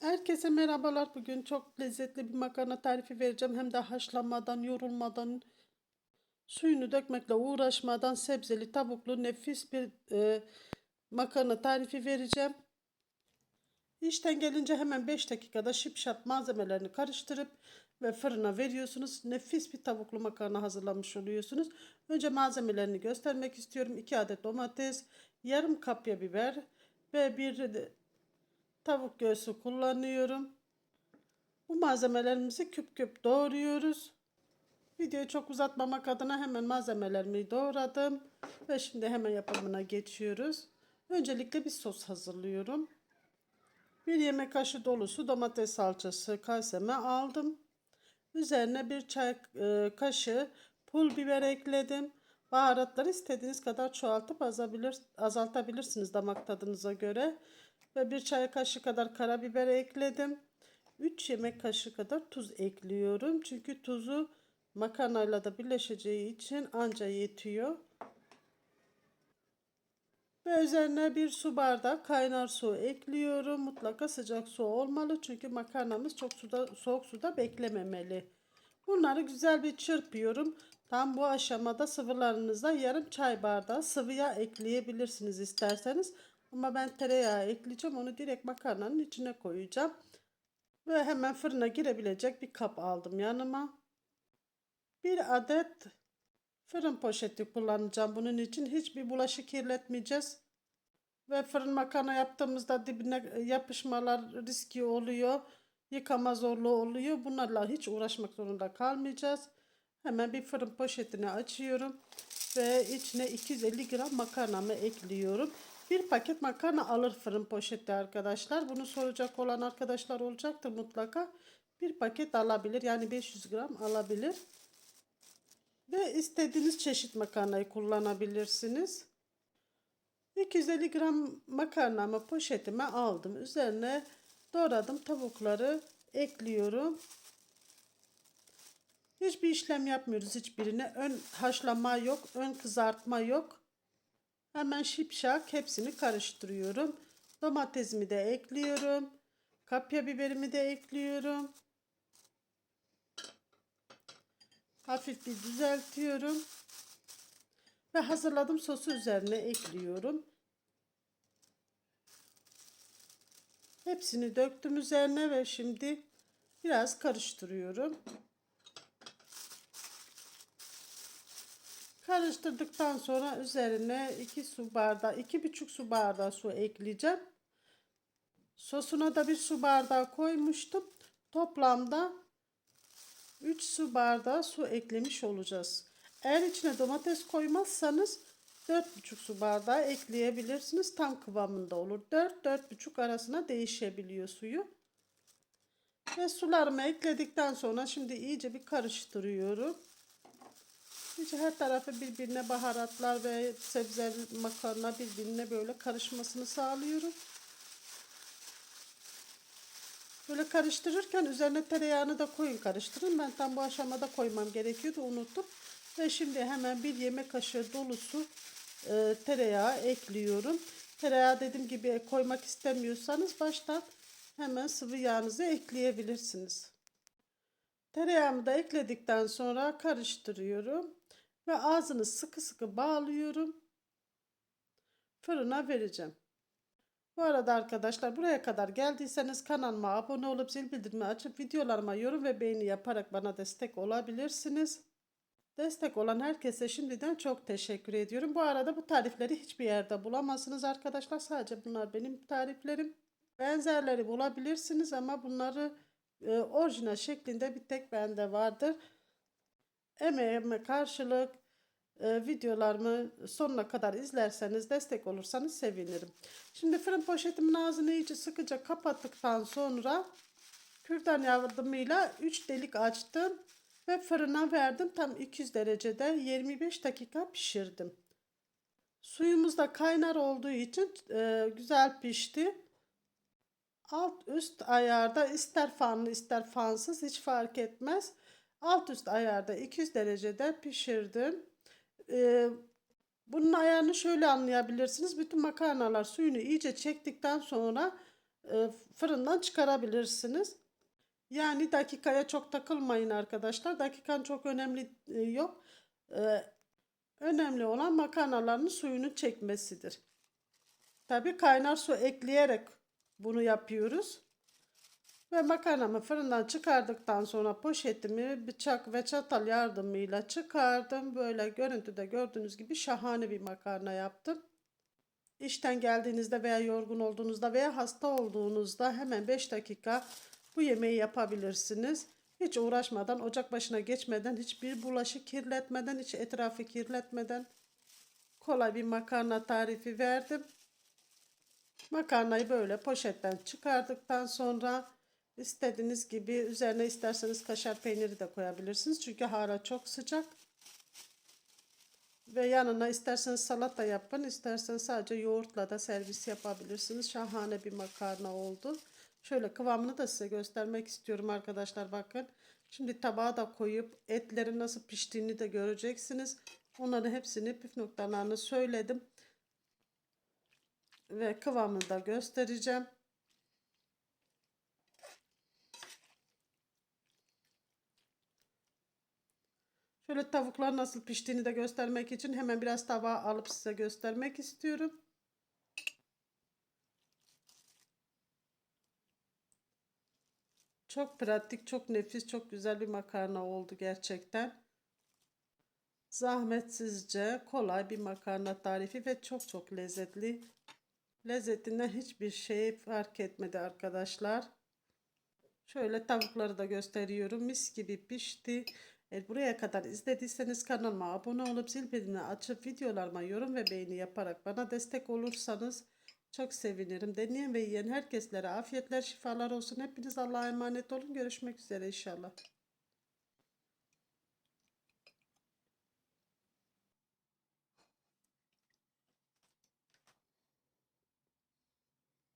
Herkese merhabalar. Bugün çok lezzetli bir makarna tarifi vereceğim. Hem de haşlamadan, yorulmadan, suyunu dökmekle uğraşmadan sebzeli, tavuklu nefis bir e, makarna tarifi vereceğim. İşten gelince hemen 5 dakikada şipşap malzemelerini karıştırıp ve fırına veriyorsunuz. Nefis bir tavuklu makarna hazırlamış oluyorsunuz. Önce malzemelerini göstermek istiyorum. 2 adet domates, yarım kapya biber ve bir tavuk göğsü kullanıyorum. Bu malzemelerimizi küp küp doğruyoruz. Videoyu çok uzatmamak adına hemen malzemelerimi doğradım. Ve şimdi hemen yapımına geçiyoruz. Öncelikle bir sos hazırlıyorum. Bir yemek kaşığı dolusu domates salçası kaseme aldım. Üzerine bir çay e, kaşığı pul biber ekledim. Baharatları istediğiniz kadar çoğaltıp azabilir, azaltabilirsiniz damak tadınıza göre. Ve bir çay kaşığı kadar karabiber ekledim. 3 yemek kaşığı kadar tuz ekliyorum. Çünkü tuzu makarnayla da birleşeceği için anca yetiyor. Ve üzerine bir su bardağı kaynar su ekliyorum. Mutlaka sıcak su olmalı çünkü makarnamız çok suda, soğuk suda beklememeli. Bunları güzel bir çırpıyorum. Tam bu aşamada sıvılarınıza yarım çay bardağı sıvı yağ ekleyebilirsiniz isterseniz. Ama ben tereyağı ekleyeceğim. Onu direkt makarnanın içine koyacağım. Ve hemen fırına girebilecek bir kap aldım yanıma. Bir adet fırın poşeti kullanacağım bunun için. Hiçbir bulaşık kirletmeyeceğiz. Ve fırın makarna yaptığımızda dibine yapışmalar riski oluyor. Yıkama zorluğu oluyor. Bunlarla hiç uğraşmak zorunda kalmayacağız. Hemen bir fırın poşetini açıyorum. Ve içine 250 gram makarnamı ekliyorum. Bir paket makarna alır fırın poşeti arkadaşlar. Bunu soracak olan arkadaşlar olacaktır mutlaka. Bir paket alabilir. Yani 500 gram alabilir. Ve istediğiniz çeşit makarnayı kullanabilirsiniz. 250 gram makarnamı poşetime aldım. Üzerine doğradım tavukları ekliyorum. Hiçbir işlem yapmıyoruz hiçbirine. Ön haşlama yok, ön kızartma yok. Hemen şipşak hepsini karıştırıyorum. Domatesimi de ekliyorum. Kapya biberimi de ekliyorum. Hafif bir düzeltiyorum. Ve hazırladım sosu üzerine ekliyorum. Hepsini döktüm üzerine ve şimdi biraz karıştırıyorum. Karıştırdıktan sonra üzerine 2 su bardağı, 2,5 su bardağı su ekleyeceğim. Sosuna da bir su bardağı koymuştum. Toplamda 3 su bardağı su eklemiş olacağız. Eğer içine domates koymazsanız 4,5 su bardağı ekleyebilirsiniz. Tam kıvamında olur. 4-4,5 arasına değişebiliyor suyu. Ve sularımı ekledikten sonra şimdi iyice bir karıştırıyorum. İyice her tarafı birbirine baharatlar ve sebze makarna birbirine böyle karışmasını sağlıyorum. Böyle karıştırırken üzerine tereyağını da koyun karıştırın. Ben tam bu aşamada koymam gerekiyordu unuttum. Ve şimdi hemen bir yemek kaşığı dolusu e, tereyağı ekliyorum. Tereyağı dediğim gibi koymak istemiyorsanız baştan hemen sıvı yağınızı ekleyebilirsiniz. Tereyağımı da ekledikten sonra karıştırıyorum. Ve ağzını sıkı sıkı bağlıyorum. Fırına vereceğim. Bu arada arkadaşlar buraya kadar geldiyseniz kanalıma abone olup zil bildirimi açıp videolarıma yorum ve beğeni yaparak bana destek olabilirsiniz. Destek olan herkese şimdiden çok teşekkür ediyorum. Bu arada bu tarifleri hiçbir yerde bulamazsınız arkadaşlar. Sadece bunlar benim tariflerim. Benzerleri bulabilirsiniz ama bunları e, orijinal şeklinde bir tek bende vardır. Emeğime karşılık e, videolarımı sonuna kadar izlerseniz, destek olursanız sevinirim. Şimdi fırın poşetimin ağzını iyice sıkıca kapattıktan sonra kürdan yardımıyla 3 delik açtım ve fırına verdim. Tam 200 derecede 25 dakika pişirdim. Suyumuz da kaynar olduğu için e, güzel pişti. Alt üst ayarda ister fanlı ister fansız hiç fark etmez. Alt üst ayarda 200 derecede pişirdim. Ee, bunun ayarını şöyle anlayabilirsiniz. Bütün makarnalar suyunu iyice çektikten sonra e, fırından çıkarabilirsiniz. Yani dakikaya çok takılmayın arkadaşlar. Dakikan çok önemli e, yok. E, önemli olan makarnaların suyunu çekmesidir. Tabii kaynar su ekleyerek bunu yapıyoruz. Ve makarnamı fırından çıkardıktan sonra poşetimi bıçak ve çatal yardımıyla çıkardım. Böyle görüntüde gördüğünüz gibi şahane bir makarna yaptım. İşten geldiğinizde veya yorgun olduğunuzda veya hasta olduğunuzda hemen 5 dakika bu yemeği yapabilirsiniz. Hiç uğraşmadan, ocak başına geçmeden, hiçbir bulaşık kirletmeden, hiç etrafı kirletmeden kolay bir makarna tarifi verdim. Makarnayı böyle poşetten çıkardıktan sonra istediğiniz gibi üzerine isterseniz kaşar peyniri de koyabilirsiniz. Çünkü hala çok sıcak. Ve yanına isterseniz salata yapın, isterseniz sadece yoğurtla da servis yapabilirsiniz. Şahane bir makarna oldu. Şöyle kıvamını da size göstermek istiyorum arkadaşlar bakın. Şimdi tabağa da koyup etlerin nasıl piştiğini de göreceksiniz. Onların hepsini püf noktalarını söyledim. Ve kıvamını da göstereceğim. Şöyle tavuklar nasıl piştiğini de göstermek için hemen biraz tabağa alıp size göstermek istiyorum. Çok pratik, çok nefis, çok güzel bir makarna oldu gerçekten. Zahmetsizce, kolay bir makarna tarifi ve çok çok lezzetli. Lezzetinden hiçbir şey fark etmedi arkadaşlar. Şöyle tavukları da gösteriyorum. Mis gibi pişti. Eğer buraya kadar izlediyseniz kanalıma abone olup zil bildirimini açıp videolarıma yorum ve beğeni yaparak bana destek olursanız çok sevinirim. Deneyen ve yiyen herkeslere afiyetler şifalar olsun. Hepiniz Allah'a emanet olun. Görüşmek üzere inşallah.